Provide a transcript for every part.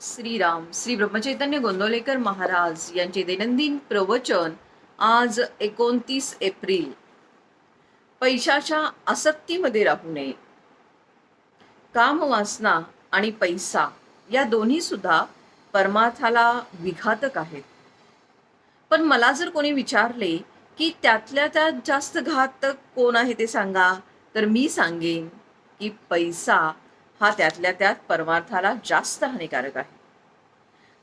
श्रीराम श्री ब्रह्मचैतन्य गोंदवलेकर महाराज यांचे दैनंदिन प्रवचन आज एकोणतीस एप्रिल. पैशाच्या आसक्तीमध्ये राहू नये. कामवासना आणि पैसा या दोन्ही सुद्धा परमार्थाला विघातक आहेत. पण मला जर कोणी विचारले की त्यातल्या त्यात जास्त घातक कोण आहे ते सांगा तर मी सांगेन की पैसा हा त्यातल्या त्यात परमार्थाला जास्त हानिकारक आहे.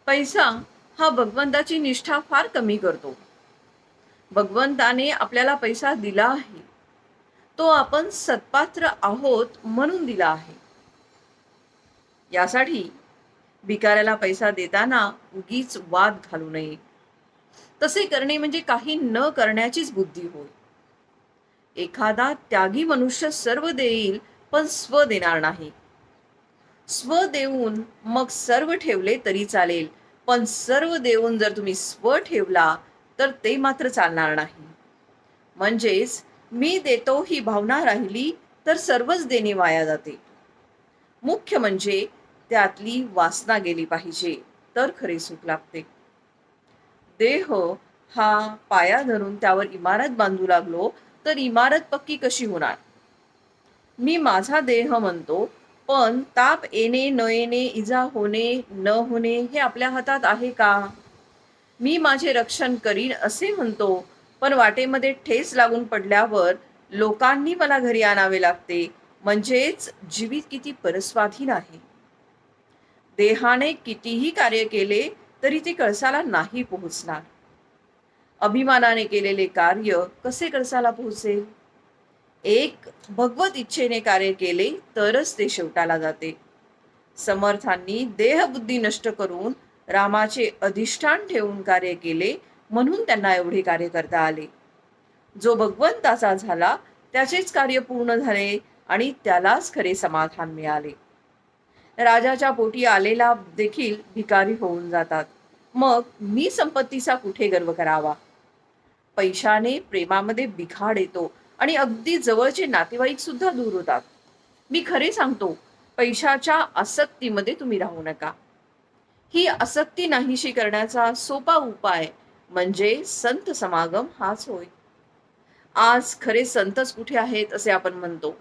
पैसा हा भगवंताची निष्ठा फार कमी करतो. भगवंताने आपल्याला पैसा दिला आहे. तो आपण सत्पात्र आहोत म्हणून दिला आहे. यासाठी भिकाऱ्याला पैसा देताना उगीच वाद घालू नये. तसे करणे म्हणजे काही न करण्याचीच बुद्धी होय. एखादा त्यागी मनुष्य सर्व देईल पण स्व देणार नाही. स्व देऊन मग सर्व ठेवले तरी चालेल. पण सर्व देऊन जर तुम्ही स्व ठेवला तर ते मात्र चालणार नाही. म्हणजेच मी देतो ही भावना राहिली तर सर्वच देणे वाया जाते. मुख्य म्हणजे त्यातली वासना गेली पाहिजे तर खरे सुख लागते देह हा पाया धरून त्यावर इमारत बांधू लागलो तर इमारत पक्की कशी होणार? मी माझा देह म्हणतो पण ताप येणे न येणे इजा होणे न होणे हे आपल्या हातात आहे का? मी माझे रक्षण करीन असे म्हणतो. पण वाटेमध्ये ठेस लागून पडल्यावर लोकांनी मला घरी आणावे लागते. म्हणजेच जीवित किती परस्वाधीन आहे. देहाने कितीही कार्य केले तरी ते कळसाला नाही पोहोचणार. अभिमानाने केलेले कार्य कसे कळसाला पोहोचेल? एक भगवत इच्छेने कार्य केले तरच ते शेवटाला जाते. समर्थांनी देहबुद्धी नष्ट करून रामाचे अधिष्ठान ठेवून कार्य केले म्हणून त्यांना एवढे कार्य करता आले. जो भगवंताचा झाला त्याचेच कार्य पूर्ण झाले आणि त्यालाच खरे समाधान मिळाले. राजाच्या पोटी आलेला देखील भिकारी होऊन जातात. मग मी संपत्तीचा कुठे गर्व करावा? पैशाने प्रेमामध्ये बिघाड येतो आणि अगदी जवळचे नातेवाईक सुद्धा दूर होतात. मी खरे सांगतो पैशाच्या आसक्तीमध्ये तुम्ही राहू नका. ही आसक्ती नाहीशी करण्याचा सोपा उपाय म्हणजे संत समागम हाच होय. आज खरे संतच कुठे आहेत असे आपण म्हणतो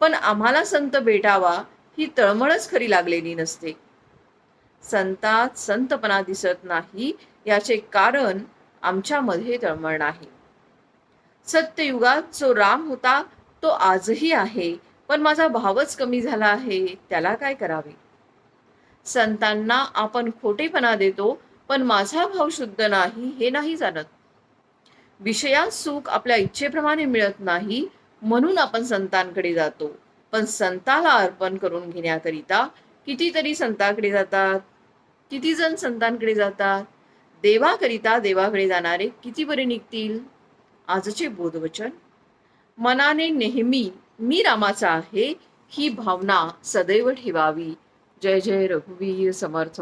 पण आम्हाला संत भेटावा ही तळमळच खरी लागलेली नसते. संतात संतपणा दिसत नाही याचे कारण आमच्यामध्ये तळमळ नाही. सत्ययुगात जो राम होता तो आजही आहे. पण माझा भावच कमी झाला आहे. त्याला काय करावे? संतांना आपण खोटेपणा देतो पण माझा भाव शुद्ध नाही हे नाही जाणत. विषयात सुख आपल्या इच्छेप्रमाणे मिळत नाही म्हणून आपण संतांकडे जातो. पण संताला अर्पण करून घेण्याकरिता कितीतरी संतांकडे जातात. किती जण संतांकडे जातात? देवाकरिता देवाकडे जाणारे किती बरे निघतील? आजचे बोधवचन. मनाने नेहमी मी रामाचा आहे ही भावना सदैव ठेवावी. जय जय रघुवीर समर्थ.